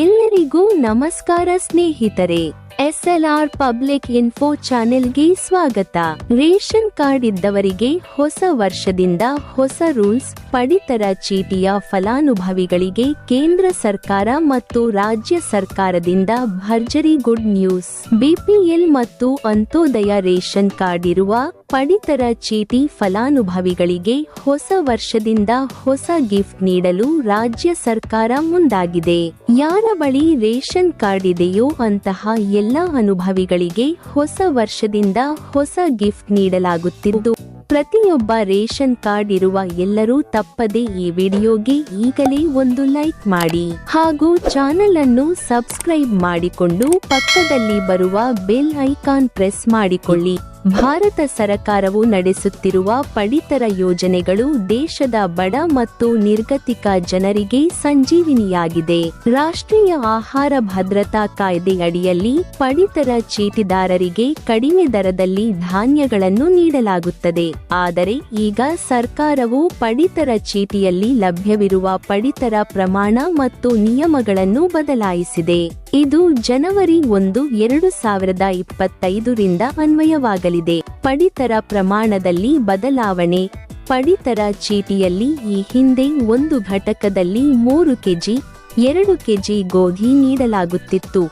ಎಲ್ಲರಿಗೂ ನಮಸ್ಕಾರ ಸ್ನೇಹಿತರೆ, ಎಸ್ಎಲ್ಆರ್ ಪಬ್ಲಿಕ್ ಇನ್ಫೋ ಚಾನೆಲ್ಗೆ ಸ್ವಾಗತ. ರೇಷನ್ ಕಾರ್ಡ್ ಇದ್ದವರಿಗೆ ಹೊಸ ವರ್ಷದಿಂದ ಹೊಸ ರೂಲ್ಸ್, ಪಡಿತರ ಚೀಟಿಯ ಫಲಾನುಭವಿಗಳಿಗೆ ಕೇಂದ್ರ ಸರ್ಕಾರ ಮತ್ತು ರಾಜ್ಯ ಸರ್ಕಾರದಿಂದ ಭರ್ಜರಿ ಗುಡ್ ನ್ಯೂಸ್. ಬಿಪಿಎಲ್ ಮತ್ತು ಅಂತ್ಯೋದಯ ರೇಷನ್ ಕಾರ್ಡ್ ಇರುವ ಪಡಿತರ ಚೀಟಿ ಫಲಾನುಭವಿಗಳಿಗೆ ಹೊಸ ವರ್ಷದಿಂದ ಹೊಸ ಗಿಫ್ಟ್ ನೀಡಲು ರಾಜ್ಯ ಸರ್ಕಾರ ಮುಂದಾಗಿದೆ. ಯಾರ ಬಳಿ ರೇಷನ್ ಕಾರ್ಡ್ ಇದೆಯೋ ಅಂತಹ ಎಲ್ಲ ಅನುಭವಿಗಳಿಗೆ ಹೊಸ ವರ್ಷದಿಂದ ಹೊಸ ಗಿಫ್ಟ್ ನೀಡಲಾಗುತ್ತಿದ್ದು, ಪ್ರತಿಯೊಬ್ಬ ರೇಷನ್ ಕಾರ್ಡ್ ಇರುವ ಎಲ್ಲರೂ ತಪ್ಪದೆ ಈ ವಿಡಿಯೋಗೆ ಈಗಲೇ ಒಂದು ಲೈಕ್ ಮಾಡಿ. ಹಾಗೂ ಚಾನೆಲ್ ಅನ್ನು ಸಬ್ಸ್ಕ್ರೈಬ್ ಮಾಡಿಕೊಂಡು ಪಕ್ಕದಲ್ಲಿ ಬರುವ ಬೆಲ್ ಐಕಾನ್ ಪ್ರೆಸ್ ಮಾಡಿಕೊಳ್ಳಿ. ಭಾರತ ಸರಕಾರವು ನಡೆಸುತ್ತಿರುವ ಪಡಿತರ ಯೋಜನೆಗಳು ದೇಶದ ಬಡ ಮತ್ತು ನಿರ್ಗತಿಕ ಜನರಿಗೆ ಸಂಜೀವಿನಿಯಾಗಿದೆ. ರಾಷ್ಟ್ರೀಯ ಆಹಾರ ಭದ್ರತಾ ಕಾಯ್ದೆಯಡಿಯಲ್ಲಿ ಪಡಿತರ ಚೀಟಿದಾರರಿಗೆ ಕಡಿಮೆ ದರದಲ್ಲಿ ಧಾನ್ಯಗಳನ್ನು ನೀಡಲಾಗುತ್ತದೆ. ಆದರೆ ಈಗ ಸರ್ಕಾರವು ಪಡಿತರ ಚೀಟಿಯಲ್ಲಿ ಲಭ್ಯವಿರುವ ಪಡಿತರ ಪ್ರಮಾಣ ಮತ್ತು ನಿಯಮಗಳನ್ನು ಬದಲಾಯಿಸಿದೆ. ಇದು ಜನವರಿ ಒಂದು, ಎರಡು ಸಾವಿರದ ಇಪ್ಪತ್ತೈದರಿಂದ ಅನ್ವಯವಾಗಲಿದೆ. ಪಡಿತರ ಪ್ರಮಾಣದಲ್ಲಿ ಬದಲಾವಣೆ. ಪಡಿತರ ಚೀಟಿಯಲ್ಲಿ ಈ ಹಿಂದೆ ಒಂದು ಘಟಕದಲ್ಲಿ ಮೂರು ಕೆಜಿ, ಎರಡು ಕೆಜಿ ಗೋಧಿ ನೀಡಲಾಗುತ್ತಿತ್ತು.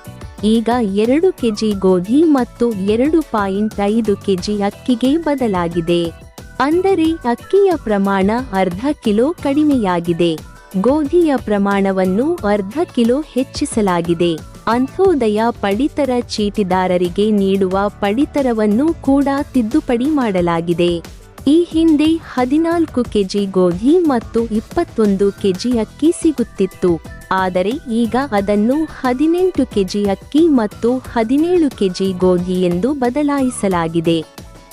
ಈಗ ಎರಡು ಕೆಜಿ ಗೋಧಿ ಮತ್ತು ಎರಡು ಪಾಯಿಂಟ್ ಐದು ಕೆಜಿ ಅಕ್ಕಿಗೆ ಬದಲಾಗಿದೆ. ಅಂದರೆ ಅಕ್ಕಿಯ ಪ್ರಮಾಣ ಅರ್ಧ ಕಿಲೋ ಕಡಿಮೆಯಾಗಿದೆ. ಗೋಧಿಯ ಪ್ರಮಾಣವನ್ನು ಅರ್ಧ ಕಿಲೋ ಹೆಚ್ಚಿಸಲಾಗಿದೆ. ಅಂತ್ಯೋದಯ ಪಡಿತರ ಚೀಟಿದಾರರಿಗೆ ನೀಡುವ ಪಡಿತರವನ್ನು ಕೂಡ ತಿದ್ದುಪಡಿ ಮಾಡಲಾಗಿದೆ. ಈ ಹಿಂದೆ ಹದಿನಾಲ್ಕು ಕೆಜಿ ಗೋಧಿ ಮತ್ತು ಇಪ್ಪತ್ತೊಂದು ಕೆಜಿ ಅಕ್ಕಿ ಸಿಗುತ್ತಿತ್ತು. ಆದರೆ ಈಗ ಅದನ್ನು ಹದಿನೆಂಟು ಕೆಜಿ ಅಕ್ಕಿ ಮತ್ತು ಹದಿನೇಳು ಕೆಜಿ ಗೋಧಿ ಎಂದು ಬದಲಾಯಿಸಲಾಗಿದೆ.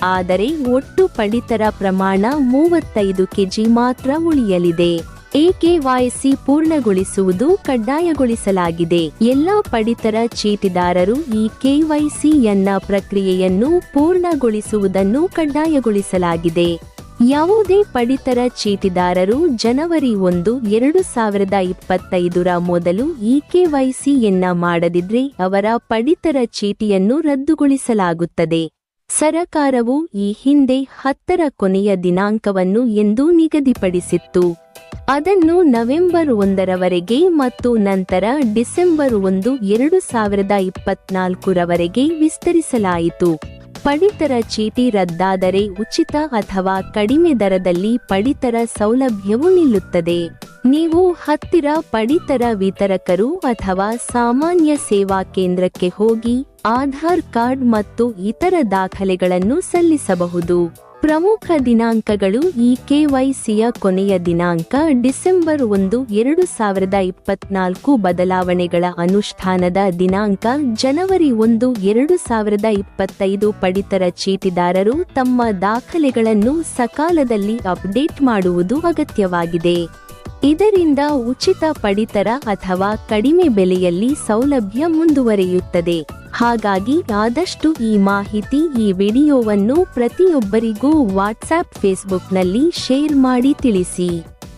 ಆದರೆ ಒಟ್ಟು ಪಡಿತರ ಪ್ರಮಾಣ ಮೂವತ್ತೈದು ಕೆಜಿ ಮಾತ್ರ ಉಳಿಯಲಿದೆ. ಎಕೆವೈಸಿ ಪೂರ್ಣಗೊಳಿಸುವುದು ಕಡ್ಡಾಯಗೊಳಿಸಲಾಗಿದೆ. ಎಲ್ಲ ಪಡಿತರ ಚೀಟಿದಾರರು ಈ ಕೆವೈಸಿಯನ್ನ ಪ್ರಕ್ರಿಯೆಯನ್ನು ಪೂರ್ಣಗೊಳಿಸುವುದನ್ನು ಕಡ್ಡಾಯಗೊಳಿಸಲಾಗಿದೆ. ಯಾವುದೇ ಪಡಿತರ ಚೀಟಿದಾರರು ಜನವರಿ ಒಂದು, ಎರಡು ಸಾವಿರದ ಇಪ್ಪತ್ತೈದರ ಮೊದಲು ಈ ಕೆವೈಸಿಯನ್ನ ಮಾಡದಿದ್ರೆ ಅವರ ಪಡಿತರ ಚೀಟಿಯನ್ನು ರದ್ದುಗೊಳಿಸಲಾಗುತ್ತದೆ. ಸರಕಾರವು ಈ ಹಿಂದೆ ಹತ್ತರ ಕೊನೆಯ ದಿನಾಂಕವನ್ನು ಎಂದು ನಿಗದಿಪಡಿಸಿತ್ತು. ಅದನ್ನು ನವೆಂಬರ್ ಒಂದರವರೆಗೆ ಮತ್ತು ನಂತರ ಡಿಸೆಂಬರ್ ಒಂದು, ಎರಡು ಸಾವಿರದ ಇಪ್ಪತ್ನಾಲ್ಕರವರೆಗೆ ವಿಸ್ತರಿಸಲಾಯಿತು. ಪಡಿತರ ಚೀಟಿ ರದ್ದಾದರೆ ಉಚಿತ ಅಥವಾ ಕಡಿಮೆ ದರದಲ್ಲಿ ಪಡಿತರ ಸೌಲಭ್ಯವು ನಿಲ್ಲುತ್ತದೆ. ನೀವು ಹತ್ತಿರ ಪಡಿತರ ವಿತರಕರು ಅಥವಾ ಸಾಮಾನ್ಯ ಸೇವಾ ಕೇಂದ್ರಕ್ಕೆ ಹೋಗಿ, ಆಧಾರ್ ಕಾರ್ಡ್ ಮತ್ತು ಇತರ ದಾಖಲೆಗಳನ್ನು ಸಲ್ಲಿಸಬಹುದು. ಪ್ರಮುಖ ದಿನಾಂಕಗಳು ಈ ಕೆವೈಸಿಯ ಕೊನೆಯ ದಿನಾಂಕ ಡಿಸೆಂಬರ್ ಒಂದು, ಎರಡು ಸಾವಿರದ ಇಪ್ಪತ್ನಾಲ್ಕು ಬದಲಾವಣೆಗಳ ಅನುಷ್ಠಾನದ ದಿನಾಂಕ ಜನವರಿ ಒಂದು, ಎರಡು ಸಾವಿರದ ಇಪ್ಪತ್ತೈದು ಪಡಿತರ ಚೀಟಿದಾರರು ತಮ್ಮ ದಾಖಲೆಗಳನ್ನು ಸಕಾಲದಲ್ಲಿ ಅಪ್ಡೇಟ್ ಮಾಡುವುದು ಅಗತ್ಯವಾಗಿದೆ. ಇದರಿಂದ ಉಚಿತ ಪಡಿತರ ಅಥವಾ ಕಡಿಮೆ ಬೆಲೆಯಲ್ಲಿ ಸೌಲಭ್ಯ ಮುಂದುವರಿಯುತ್ತದೆ. ಹಾಗಾಗಿ ಆದಷ್ಟು ಈ ಮಾಹಿತಿ ಈ ವಿಡಿಯೋವನ್ನು ಪ್ರತಿಯೊಬ್ಬರಿಗೂ ವಾಟ್ಸ್ಆ್ಯಪ್ ಫೇಸ್ಬುಕ್ನಲ್ಲಿ ಶೇರ್ ಮಾಡಿ ತಿಳಿಸಿ.